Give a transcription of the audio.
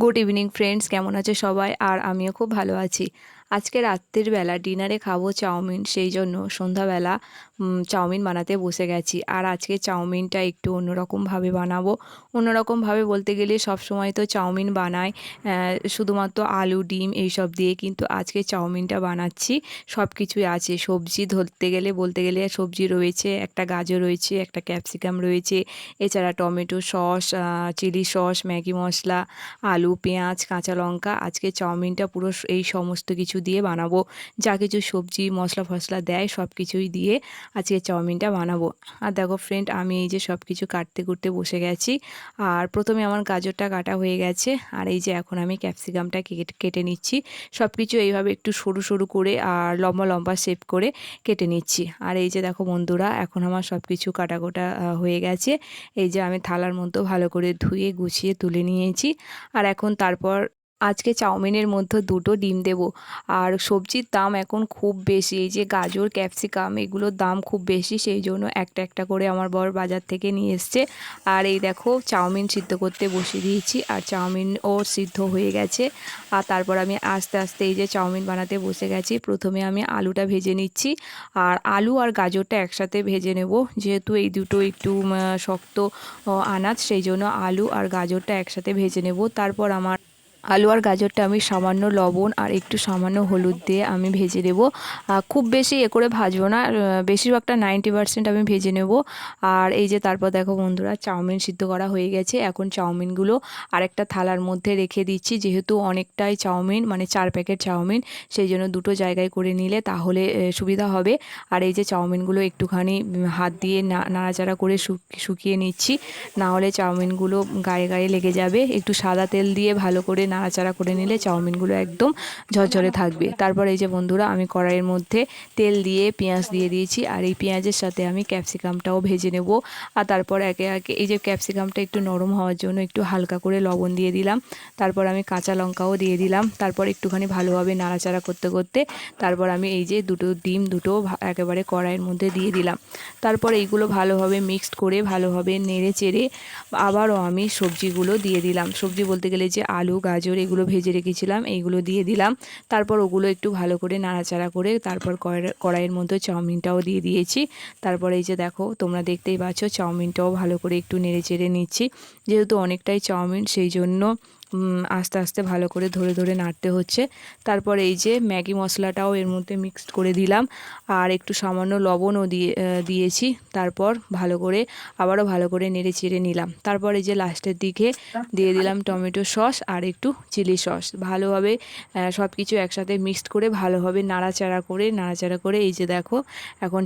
Good evening friends কেমন আছে সবাই? আর আমিও খুব ভালো আছি। আজকে রাত্রির বেলা ডিনারে খাব চাউমিন, সেই জন্য সন্ধ্যাবেলা চাউমিন বানাতে বসে গেছি। আর আজকে চাউমিনটা একটু অন্যরকমভাবে বানাবো। অন্যরকমভাবে বলতে গেলে সব সময় তো চাউমিন বানাই শুধুমাত্র আলু, ডিম এইসব দিয়ে কিন্তু আজকে চাউমিনটা বানাচ্ছি। সব কিছুই আছে, সবজি ধরতে গেলে, বলতে গেলে সবজি রয়েছে, একটা গাজর রয়েছে, একটা ক্যাপসিকাম রয়েছে, এছাড়া tomato sauce chilli sauce, Maggi মশলা, আলু, পেঁয়াজ, কাঁচা লঙ্কা, আজকে চাউমিনটা পুরো এই সমস্ত কিছু দিয়ে বানাবো। যা কিছু সবজি মশলা ফসলা দেয় সব কিছুই দিয়ে আজকে চাউমিনটা বানাবো। আর দেখো ফ্রেন্ড আমি এই যে সব কিছু কাটতে কুটতে বসে গেছি। আর প্রথমে আমার গাজরটা কাটা হয়ে গেছে। আর এই যে এখন আমি ক্যাপসিকামটা কেটে নিচ্ছি। সব কিছু এইভাবে একটু সরু সরু করে আর লম্বা লম্বা শেপ করে কেটে নিচ্ছি। আর এই যে দেখো বন্ধুরা, এখন আমার সব কিছু কাটা কোটা হয়ে গেছে। এই যে আমি থালার মধ্যে ভালো করে ধুয়ে, গুছিয়ে তুলে নিয়েছি। আর এখন তারপর আজকে চাউমিনের মধ্যে দুটো ডিম দেব। আর সবজির দাম এখন খুব বেশি, এই যে গাজর, ক্যাপসিকাম, এগুলোর দাম খুব বেশি, সেই জন্য একটা একটা করে আমার বর বাজার থেকে নিয়ে এসছে। আর এই দেখো, চাউমিন সিদ্ধ করতে বসিয়ে দিয়েছি, আর চাউমিনও সিদ্ধ হয়ে গেছে। আর তারপর আমি আস্তে আস্তে এই যে চাউমিন বানাতে বসে গেছি। প্রথমে আমি আলুটা ভেজে নিচ্ছি, আর আলু আর গাজরটা একসাথে ভেজে নেব। যেহেতু এই দুটো একটু শক্ত আনাজ, সেই জন্য আলু আর গাজরটা একসাথে ভেজে নেব। তারপর আমার আলু আর গাজরটা আমি সামান্য লবণ আর একটু সামান্য হলুদ দিয়ে আমি ভেজে নেব। খুব বেশি এ করে ভাজবো না বেশিরভাগটা নাইনটি পার্সেন্ট আমি ভেজে নেব। আর এই যে তারপর দেখো বন্ধুরা, চাউমিন সিদ্ধ করা হয়ে গেছে। এখন চাউমিনগুলো আরেকটা থালার মধ্যে রেখে দিচ্ছি, যেহেতু অনেকটাই চাউমিন মানে চার প্যাকেট চাউমিন, সেই জন্য দুটো জায়গায় করে নিলে তাহলে সুবিধা হবে। আর এই যে চাউমিনগুলো একটুখানি হাত দিয়ে নাড়াচাড়া করে শুক- শুকিয়ে নিচ্ছি, না হলে চাউমিনগুলো গায়ে গায়ে লেগে যাবে। একটু সাদা তেল দিয়ে ভালো করে নাড়াচাড়া করে নিলে চাউমিনগুলো একদম ঝরঝরে থাকবে। তারপর এই যে বন্ধুরা, আমি কড়াইয়ের মধ্যে তেল দিয়ে পেঁয়াজ দিয়ে দিয়েছি আর এই পেঁয়াজের সাথে আমি ক্যাপসিকামটাও ভেজে নেব। আর তারপর একে একে এই যে ক্যাপসিকামটা একটু নরম হওয়ার জন্য একটু হালকা করে লবণ দিয়ে দিলাম। তারপর আমি কাঁচা লঙ্কাও দিয়ে দিলাম। তারপর একটুখানি ভালোভাবে নাড়াচাড়া করতে করতে তারপর আমি এই যে দুটো ডিম, দুটো একেবারে কড়াইয়ের মধ্যে দিয়ে দিলাম। তারপর এইগুলো ভালোভাবে মিক্সড করে ভালোভাবে নেড়ে চেড়ে আবারও আমি সবজিগুলো দিয়ে দিলাম। সবজি বলতে গেলে যে আলু, গাজর এগুলো ভেজে রেখেছিলাম, এইগুলো দিয়ে দিলাম। তারপর ওগুলো একটু ভালো করে নাড়াচাড়া করে তারপর কড়াই- কড়াইয়ের মধ্যে চাউমিনটাও দিয়ে দিয়েছি। তারপর এই যে দেখো, তোমরা দেখতেই পাচ্ছ, চাউমিনটাও ভালো করে একটু নেড়ে চেড়ে নিচ্ছি। যেহেতু অনেকটাই চাউমিন, সেই জন্য আস্তে আস্তে ভালো করে ধরে ধরে নাড়তে হচ্ছে। তারপর এই যে ম্যাগি মশলাটাও এর মধ্যে মিক্সড করে দিলাম। আর একটু সামান্য লবণও দিয়ে দিয়েছি। তারপর ভালো করে, আবারও ভালো করে নেড়ে চেড়ে নিলাম। তারপর এই যে লাস্টের দিকে দিয়ে দিলাম টমেটো সস আর একটু চিলি সস। ভালোভাবে সব কিছু একসাথে মিক্সড করে ভালোভাবে নাড়াচাড়া করে নাড়াচাড়া করে এই যে দেখো, এখন